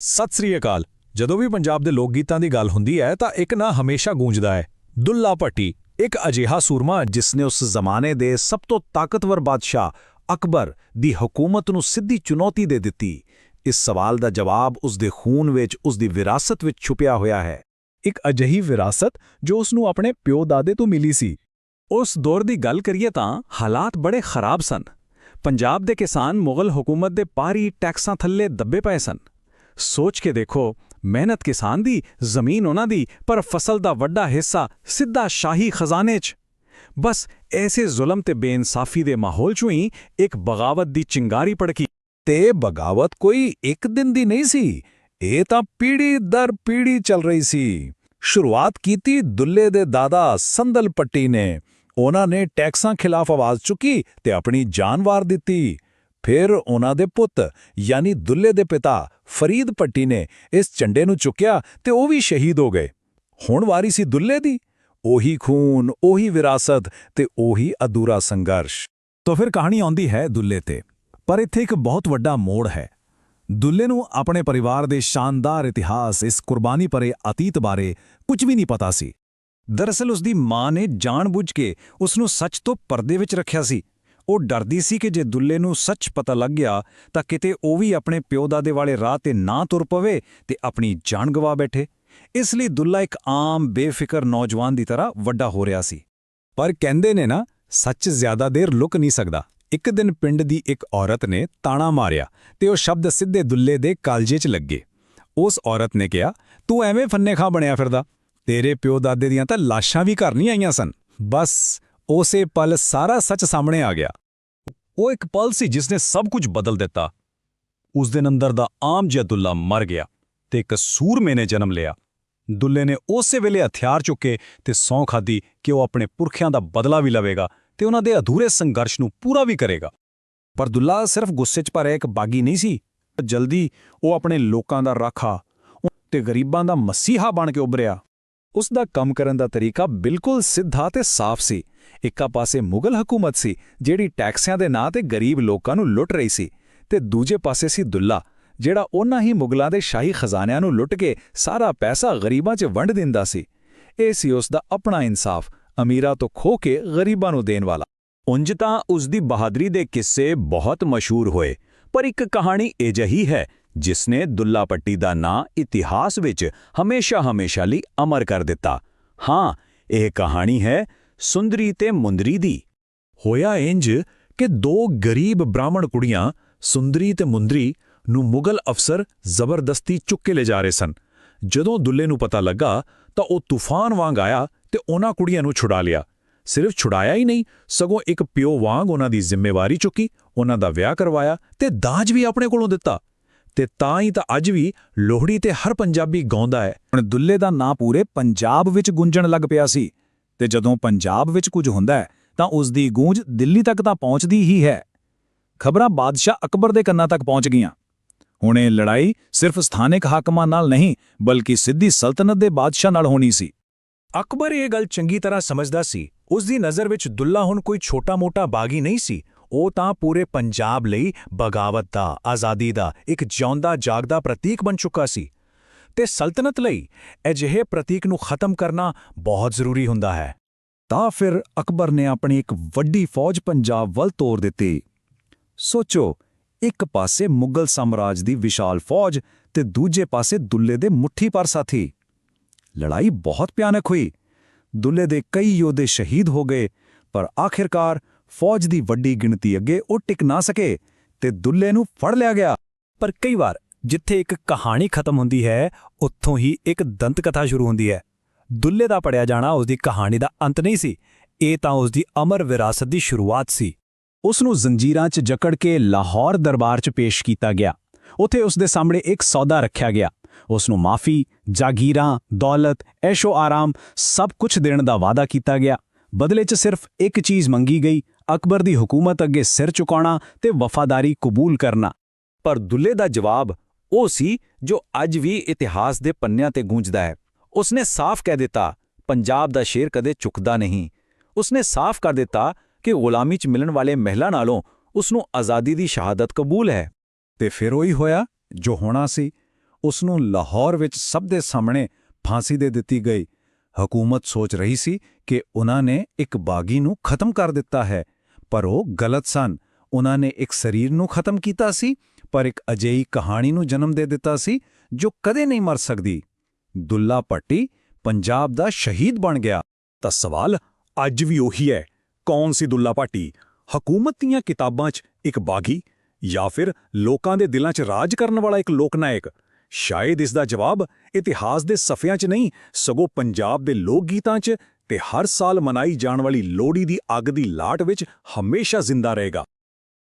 ਸਤਿ ਸ੍ਰੀ ਅਕਾਲ। ਜਦੋਂ ਵੀ ਪੰਜਾਬ ਦੇ ਲੋਕ ਗੀਤਾਂ ਦੀ ਗੱਲ ਹੁੰਦੀ ਹੈ, ਤਾਂ ਇੱਕ ਨਾਂ ਹਮੇਸ਼ਾ ਗੂੰਜਦਾ ਹੈ, ਦੁੱਲਾ ਭੱਟੀ। ਇੱਕ ਅਜਿਹਾ ਸੂਰਮਾ ਜਿਸ ਨੇ ਉਸ ਜ਼ਮਾਨੇ ਦੇ ਸਭ ਤੋਂ ਤਾਕਤਵਰ ਬਾਦਸ਼ਾਹ ਅਕਬਰ ਦੀ ਹਕੂਮਤ ਨੂੰ ਸਿੱਧੀ ਚੁਣੌਤੀ ਦੇ ਦਿੱਤੀ। ਇਸ ਸਵਾਲ ਦਾ ਜਵਾਬ ਉਸ ਦੇ ਖੂਨ ਵਿੱਚ, ਉਸ ਦੀ ਵਿਰਾਸਤ ਵਿੱਚ ਛੁਪਿਆ ਹੋਇਆ ਹੈ। ਇੱਕ ਅਜਿਹੀ ਵਿਰਾਸਤ ਜੋ ਉਸ ਨੂੰ ਆਪਣੇ ਪਿਓ ਦਾਦੇ ਤੋਂ ਮਿਲੀ ਸੀ। ਉਸ ਦੌਰ ਦੀ ਗੱਲ ਕਰੀਏ ਤਾਂ ਹਾਲਾਤ ਬੜੇ ਖਰਾਬ ਸਨ। ਪੰਜਾਬ ਦੇ ਕਿਸਾਨ ਮੁਗਲ ਹਕੂਮਤ ਦੇ ਪਾਰੀ ਟੈਕਸਾਂ ਥੱਲੇ ਦੱਬੇ ਪਏ ਸਨ। ਸੋਚ ਕੇ ਦੇਖੋ, ਮਿਹਨਤ ਕਿਸਾਨ ਦੀ, ਜ਼ਮੀਨ ਉਹਨਾਂ ਦੀ, ਪਰ ਫਸਲ ਦਾ ਵੱਡਾ ਹਿੱਸਾ ਸਿੱਧਾ ਸ਼ਾਹੀ ਖਜ਼ਾਨੇ 'ਚ। ਬਸ ਐਸੇ ਜ਼ੁਲਮ ਤੇ ਬੇਇਨਸਾਫੀ ਦੇ ਮਾਹੌਲ 'ਚੋਂ ਹੀ ਇੱਕ ਬਗਾਵਤ ਦੀ ਚਿੰਗਾਰੀ ਪੜਕੀ ਤੇ ਬਗਾਵਤ ਕੋਈ ਇੱਕ ਦਿਨ ਦੀ ਨਹੀਂ ਸੀ, ਇਹ ਤਾਂ ਪੀੜੀ ਦਰ ਪੀੜੀ ਚੱਲ ਰਹੀ ਸੀ। ਸ਼ੁਰੂਆਤ ਕੀਤੀ ਦੁੱਲੇ ਦੇ ਦਾਦਾ ਸੰਦਲ ਪੱਟੀ ਨੇ। ਉਹਨਾਂ ਨੇ ਟੈਕਸਾਂ ਖਿਲਾਫ ਆਵਾਜ਼ ਚੁੱਕੀ ਤੇ ਆਪਣੀ ਜਾਨ ਵਾਰ ਦਿੱਤੀ। ਫਿਰ ਉਹਨਾਂ ਦੇ ਪੁੱਤ, ਯਾਨੀ ਦੁੱਲੇ ਦੇ ਪਿਤਾ ਫਰੀਦ ਪੱਟੀ ਨੇ ਇਸ ਝੰਡੇ ਨੂੰ ਚੁੱਕਿਆ ਤੇ ਉਹ ਵੀ ਸ਼ਹੀਦ ਹੋ ਗਏ। ਹੁਣ ਵਾਰੀ ਸੀ ਦੁੱਲੇ ਦੀ? ਉਹੀ ਖੂਨ, ਉਹੀ ਵਿਰਾਸਤ ਤੇ ਉਹੀ ਅਧੂਰਾ ਸੰਘਰਸ਼। ਤਾਂ ਫਿਰ ਕਹਾਣੀ ਆਉਂਦੀ ਹੈ ਦੁੱਲੇ ਤੇ, ਪਰ ਇੱਥੇ ਇੱਕ ਬਹੁਤ ਵੱਡਾ ਮੋੜ ਹੈ। ਦੁੱਲੇ ਨੂੰ ਆਪਣੇ ਪਰਿਵਾਰ ਦੇ ਸ਼ਾਨਦਾਰ ਇਤਿਹਾਸ ਇਸ ਕੁਰਬਾਨੀ ਭਰੇ ਅਤੀਤ ਬਾਰੇ ਕੁਝ ਵੀ ਨਹੀਂ ਪਤਾ ਸੀ। ਦਰਅਸਲ ਉਸ ਦੀ ਮਾਂ ਨੇ ਜਾਣਬੁੱਝ ਕੇ ਉਸ ਨੂੰ ਸੱਚ ਤੋਂ ਪਰਦੇ ਵਿੱਚ ਰੱਖਿਆ ਸੀ। ਉਹ ਡਰਦੀ ਸੀ ਕਿ ਜੇ ਦੁੱਲੇ ਨੂੰ ਸੱਚ ਪਤਾ ਲੱਗ ਗਿਆ ਤਾਂ ਕਿਤੇ ਉਹ ਵੀ ਆਪਣੇ ਪਿਓ ਦਾਦੇ ਵਾਲੇ ਰਾਹ ਤੇ ਨਾ ਤੁਰ ਪਵੇ ਤੇ ਆਪਣੀ ਜਾਨ ਗਵਾ ਬੈਠੇ। ਇਸ ਲਈ ਦੁੱਲਾ ਇੱਕ ਆਮ ਬੇਫਿਕਰ ਨੌਜਵਾਨ ਦੀ ਤਰ੍ਹਾਂ ਵੱਡਾ ਹੋ ਰਿਹਾ ਸੀ। ਪਰ ਕਹਿੰਦੇ ਨੇ ਨਾ, ਸੱਚ ਜ਼ਿਆਦਾ ਦੇਰ ਲੁਕ ਨਹੀਂ ਸਕਦਾ। ਇੱਕ ਦਿਨ ਪਿੰਡ ਦੀ ਇੱਕ ਔਰਤ ਨੇ ਤਾਣਾ ਮਾਰਿਆ ਤੇ ਉਹ ਸ਼ਬਦ ਸਿੱਧੇ ਦੁੱਲੇ ਦੇ ਕਾਲਜੇ 'ਚ ਲੱਗੇ। ਉਸ ਔਰਤ ਨੇ ਕਿਹਾ, ਤੂੰ ਐਵੇਂ ਫੰਨੇ ਫੰਨੇਖਾ ਬਣਿਆ ਫਿਰਦਾ। ਤੇਰੇ ਪਿਓ ਦਾਦੇ ਦੀਆਂ ਤਾਂ ਲਾਸ਼ਾਂ ਵੀ ਘਰ ਨਹੀਂ ਆਈਆਂ ਸਨ। ਬਸ ਉਸੇ ਪਲ ਸਾਰਾ ਸੱਚ ਸਾਹਮਣੇ ਆ ਗਿਆ। ਉਹ ਇੱਕ ਪਲ ਸੀ ਜਿਸ ਨੇ ਸਭ ਕੁਝ ਬਦਲ ਦਿੱਤਾ। ਉਸ ਦਿਨ ਅੰਦਰ ਦਾ ਆਮ ਜਿਹਾ ਦੁੱਲਾ ਮਰ ਗਿਆ ਤੇ ਇੱਕ ਸੂਰਮੇ ਨੇ ਜਨਮ ਲਿਆ। ਦੁੱਲੇ ਨੇ ਉਸੇ ਵੇਲੇ ਹਥਿਆਰ ਚੁੱਕੇ ਤੇ ਸੌਂ ਖਾਦੀ ਕਿ ਉਹ ਆਪਣੇ ਪੁਰਖਿਆਂ ਦਾ ਬਦਲਾ ਵੀ ਲਵੇਗਾ ਤੇ ਉਹਨਾਂ ਦੇ ਅਧੂਰੇ ਸੰਘਰਸ਼ ਨੂੰ ਪੂਰਾ ਵੀ ਕਰੇਗਾ। ਪਰ ਦੁੱਲਾ ਸਿਰਫ ਗੁੱਸੇ 'ਚ ਭਰਿਆ ਇੱਕ ਬਾਗੀ ਨਹੀਂ ਸੀ। ਜਲਦੀ ਉਹ ਆਪਣੇ ਲੋਕਾਂ ਦਾ ਰਾਖਾ ਤੇ ਗਰੀਬਾਂ ਦਾ ਮਸੀਹਾ ਬਣ ਕੇ ਉਭਰਿਆ। ਉਸ ਦਾ ਕੰਮ ਕਰਨ ਦਾ ਤਰੀਕਾ ਬਿਲਕੁਲ ਸਿੱਧਾ ਤੇ ਸਾਫ਼ ਸੀ। ਇੱਕਾ ਪਾਸੇ ਮੁਗਲ ਹਕੂਮਤ ਸੀ, ਜਿਹੜੀ ਟੈਕਸਿਆਂ ਦੇ ਨਾਂ ਤੇ ਗਰੀਬ ਲੋਕਾਂ ਨੂੰ ਲੁੱਟ ਰਹੀ ਸੀ, ਤੇ ਦੂਜੇ ਪਾਸੇ ਸੀ ਦੁੱਲਾ, ਜਿਹੜਾ ਉਹਨਾਂ ਹੀ ਮੁਗਲਾਂ ਦੇ ਸ਼ਾਹੀ ਖਜ਼ਾਨਿਆਂ ਨੂੰ ਲੁੱਟ ਕੇ ਸਾਰਾ ਪੈਸਾ ਗਰੀਬਾਂ 'ਚ ਵੰਡ ਦਿੰਦਾ ਸੀ। ਇਹ ਸੀ ਉਸ ਦਾ ਆਪਣਾ ਇਨਸਾਫ, ਅਮੀਰਾਂ ਤੋਂ ਖੋ ਕੇ ਗਰੀਬਾਂ ਨੂੰ ਦੇਣ ਵਾਲਾ। ਉਂਝ ਤਾਂ ਉਸ ਦੀ ਬਹਾਦਰੀ ਦੇ ਕਿੱਸੇ ਬਹੁਤ ਮਸ਼ਹੂਰ ਹੋਏ, ਪਰ ਇੱਕ ਕਹਾਣੀ ਅਜਿਹੀ ਹੈ ਜਿਸ ਨੇ ਦੁੱਲਾ ਪੱਟੀ ਦਾ ਨਾਂ ਇਤਿਹਾਸ ਵਿੱਚ ਹਮੇਸ਼ਾ-ਹਮੇਸ਼ਾ ਲਈ ਅਮਰ ਕਰ ਦਿੱਤਾ। ਹਾਂ, ਇਹ ਕਹਾਣੀ ਹੈ ਸੁੰਦਰੀ ਤੇ ਮੁੰਦਰੀ ਦੀ। ਹੋਇਆ ਇੰਜ ਕਿ ਦੋ ਗਰੀਬ ਬ੍ਰਾਹਮਣ ਕੁੜੀਆਂ ਸੁੰਦਰੀ ਤੇ ਮੁੰਦਰੀ ਨੂੰ ਮੁਗਲ ਅਫਸਰ ਜ਼ਬਰਦਸਤੀ ਚੁੱਕ ਕੇ ਲੈ ਜਾ ਰਹੇ ਸਨ। ਜਦੋਂ ਦੁੱਲੇ ਨੂੰ ਪਤਾ ਲੱਗਾ ਤਾਂ ਉਹ ਤੂਫਾਨ ਵਾਂਗ ਆਇਆ ਤੇ ਉਹਨਾਂ ਕੁੜੀਆਂ ਨੂੰ ਛੁਡਾ ਲਿਆ। ਸਿਰਫ ਛੁਡਾਇਆ ਹੀ ਨਹੀਂ, ਸਗੋਂ ਇੱਕ ਪਿਓ ਵਾਂਗ ਉਹਨਾਂ ਦੀ ਜ਼ਿੰਮੇਵਾਰੀ ਚੁੱਕੀ, ਉਹਨਾਂ ਦਾ ਵਿਆਹ ਕਰਵਾਇਆ ਤੇ ਦਾਜ ਵੀ ਆਪਣੇ ਕੋਲੋਂ ਦਿੱਤਾ। ਤੇ ਤਾਂ ਹੀ ਤਾਂ ਅੱਜ ਵੀ ਲੋਹੜੀ ਤੇ ਹਰ ਪੰਜਾਬੀ ਗਾਉਂਦਾ ਹੈ। ਹੁਣ ਦੁੱਲੇ ਦਾ ਨਾਂ ਪੂਰੇ ਪੰਜਾਬ ਵਿੱਚ ਗੂੰਜਣ ਲੱਗ ਪਿਆ ਸੀ ਤੇ ਜਦੋਂ ਪੰਜਾਬ ਵਿੱਚ ਕੁਝ ਹੁੰਦਾ ਹੈ ਤਾਂ ਉਸ ਦੀ ਗੂੰਜ ਦਿੱਲੀ ਤੱਕ ਤਾਂ ਪਹੁੰਚਦੀ ਹੀ ਹੈ। ਖਬਰਾਂ ਬਾਦਸ਼ਾਹ ਅਕਬਰ ਦੇ ਕੰਨਾਂ ਤੱਕ ਪਹੁੰਚ ਗਈਆਂ। ਹੁਣ ਇਹ ਲੜਾਈ ਸਿਰਫ ਸਥਾਨਕ ਹਾਕਮਾਂ ਨਾਲ ਨਹੀਂ ਬਲਕਿ ਸਿੱਧੀ ਸਲਤਨਤ ਦੇ ਬਾਦਸ਼ਾਹ ਨਾਲ ਹੋਣੀ ਸੀ। ਅਕਬਰ ਇਹ ਗੱਲ ਚੰਗੀ ਤਰ੍ਹਾਂ ਸਮਝਦਾ ਸੀ ਉਸ ਦੀ ਨਜ਼ਰ ਵਿੱਚ ਦੁੱਲਾ ਹੁਣ ਕੋਈ ਛੋਟਾ-ਮੋਟਾ ਬਾਗੀ ਨਹੀਂ ਸੀ ਉਹ ਤਾਂ ਪੂਰੇ ਪੰਜਾਬ ਲਈ ਬਗਾਵਤ ਦਾ, ਆਜ਼ਾਦੀ ਦਾ, ਇੱਕ ਜਿਉਂਦਾ ਜਾਗਦਾ ਪ੍ਰਤੀਕ ਬਣ ਚੁੱਕਾ ਸੀ। ਤੇ ਸਲਤਨਤ ਲਈ ਅਜਿਹੇ ਪ੍ਰਤੀਕ ਨੂੰ ਖਤਮ ਕਰਨਾ ਬਹੁਤ ਜ਼ਰੂਰੀ ਹੁੰਦਾ ਹੈ। ਤਾਂ ਫਿਰ ਅਕਬਰ ਨੇ ਆਪਣੀ ਇੱਕ ਵੱਡੀ ਫੌਜ ਪੰਜਾਬ ਵੱਲ ਤੋਰ ਦਿੱਤੀ। ਸੋਚੋ, ਇੱਕ ਪਾਸੇ ਮੁਗਲ ਸਾਮਰਾਜ ਦੀ ਵਿਸ਼ਾਲ ਫੌਜ ਤੇ ਦੂਜੇ ਪਾਸੇ ਦੁੱਲੇ ਦੇ ਮੁੱਠੀ ਪਰ ਸਾਥੀ। ਲੜਾਈ ਬਹੁਤ ਭਿਆਨਕ ਹੋਈ। ਦੁੱਲੇ ਦੇ ਕਈ ਯੋਧੇ ਸ਼ਹੀਦ ਹੋ ਗਏ, ਪਰ ਆਖਿਰਕਾਰ ਫੌਜ ਦੀ ਵੱਡੀ ਗਿਣਤੀ ਅੱਗੇ ਉਹ ਟਿਕ ਨਾ ਸਕੇ ਤੇ ਦੁੱਲੇ ਨੂੰ ਫੜ ਲਿਆ ਗਿਆ। ਪਰ ਕਈ ਵਾਰ ਜਿੱਥੇ ਇੱਕ ਕਹਾਣੀ ਖਤਮ ਹੁੰਦੀ ਹੈ, ਉੱਥੋਂ ਹੀ ਇੱਕ ਦੰਤ ਕਥਾ ਸ਼ੁਰੂ ਹੁੰਦੀ ਹੈ। ਦੁੱਲੇ ਦਾ ਪੜਿਆ ਜਾਣਾ ਉਸ ਦੀ ਕਹਾਣੀ ਦਾ ਅੰਤ ਨਹੀਂ ਸੀ, ਇਹ ਤਾਂ ਉਸ ਦੀ ਅਮਰ ਵਿਰਾਸਤ ਦੀ ਸ਼ੁਰੂਆਤ ਸੀ। ਉਸ ਨੂੰ ਜ਼ੰਜੀਰਾਂ 'ਚ ਜਕੜ ਕੇ ਲਾਹੌਰ ਦਰਬਾਰ 'ਚ ਪੇਸ਼ ਕੀਤਾ ਗਿਆ। ਉੱਥੇ ਉਸ ਦੇ ਸਾਹਮਣੇ ਇੱਕ ਸੌਦਾ ਰੱਖਿਆ ਗਿਆ। ਉਸ ਨੂੰ ਮਾਫੀ, ਜਾਗੀਰਾਂ, ਦੌਲਤ ਐਸ਼ੋ ਆਰਾਮ ਸਭ ਕੁਝ ਦੇਣ ਦਾ ਵਾਅਦਾ ਕੀਤਾ ਗਿਆ। ਬਦਲੇ 'ਚ ਸਿਰਫ ਇੱਕ ਚੀਜ਼ ਮੰਗੀ ਗਈ, ਅਕਬਰ ਦੀ ਹਕੂਮਤ ਅੱਗੇ ਸਿਰ ਝੁਕਾਉਣਾ ਤੇ ਵਫਾਦਾਰੀ ਕਬੂਲ ਕਰਨਾ। ਪਰ ਦੁੱਲੇ ਦਾ ਜਵਾਬ ਉਹ ਸੀ ਜੋ ਅੱਜ ਵੀ ਇਤਿਹਾਸ ਦੇ ਪੰਨਿਆਂ ਤੇ ਗੂੰਜਦਾ ਹੈ। ਉਸਨੇ ਸਾਫ਼ ਕਹਿ ਦਿੱਤਾ, ਪੰਜਾਬ ਦਾ ਸ਼ੇਰ ਕਦੇ ਚੁੱਕਦਾ ਨਹੀਂ। ਉਸਨੇ ਸਾਫ਼ ਕਰ ਦਿੱਤਾ ਕਿ ਗੁਲਾਮੀ 'ਚ ਮਿਲਣ ਵਾਲੇ ਮਹਿਲਾ ਨਾਲੋਂ ਉਸ ਨੂੰ ਆਜ਼ਾਦੀ ਦੀ ਸ਼ਹਾਦਤ ਕਬੂਲ ਹੈ। ਤੇ ਫਿਰ ਉਹੀ ਹੋਇਆ ਜੋ ਹੋਣਾ ਸੀ। ਉਸ ਨੂੰ ਲਾਹੌਰ ਵਿੱਚ ਸਭ ਦੇ ਸਾਹਮਣੇ ਫਾਂਸੀ ਦੇ ਦਿੱਤੀ ਗਈ। ਹਕੂਮਤ ਸੋਚ ਰਹੀ ਸੀ ਕਿ ਉਹਨਾਂ ਨੇ ਇੱਕ ਬਾਗੀ ਨੂੰ ਖਤਮ ਕਰ ਦਿੱਤਾ ਹੈ, ਪਰ ਉਹ ਗਲਤ ਸਨ। ਉਹਨਾਂ ਨੇ ਇੱਕ ਸਰੀਰ ਨੂੰ ਖਤਮ ਕੀਤਾ ਸੀ, ਪਰ ਇੱਕ ਅਜਿਹੀ ਕਹਾਣੀ ਨੂੰ ਜਨਮ ਦੇ ਦਿੱਤਾ ਸੀ, ਜੋ ਕਦੇ ਨਹੀਂ ਮਰ ਸਕਦੀ। ਦੁੱਲਾ ਭੱਟੀ ਪੰਜਾਬ ਦਾ ਸ਼ਹੀਦ ਬਣ ਗਿਆ। ਤਾਂ ਸਵਾਲ ਅੱਜ ਵੀ ਉਹੀ ਹੈ, ਕੌਣ ਸੀ ਦੁੱਲਾ ਭਾਟੀ? ਹਕੂਮਤ ਦੀਆਂ ਕਿਤਾਬਾਂ 'ਚ ਇੱਕ ਬਾਗੀ ਜਾਂ ਫਿਰ ਲੋਕਾਂ ਦੇ ਦਿਲਾਂ 'ਚ ਰਾਜ ਕਰਨ ਵਾਲਾ ਇੱਕ ਲੋਕਨਾਇਕ ਸ਼ਾਇਦ ਇਸ ਦਾ ਜਵਾਬ ਇਤਿਹਾਸ ਦੇ ਸਫ਼ਿਆਂ 'ਚ ਨਹੀਂ, ਸਗੋਂ ਪੰਜਾਬ ਦੇ ਲੋਕ ਗੀਤਾਂ 'ਚ, ਤੇ ਹਰ ਸਾਲ ਮਨਾਈ ਜਾਣ ਵਾਲੀ ਲੋਹੜੀ ਦੀ ਅੱਗ ਦੀ ਲਾਟ ਵਿੱਚ ਹਮੇਸ਼ਾ ਜ਼ਿੰਦਾ ਰਹੇਗਾ।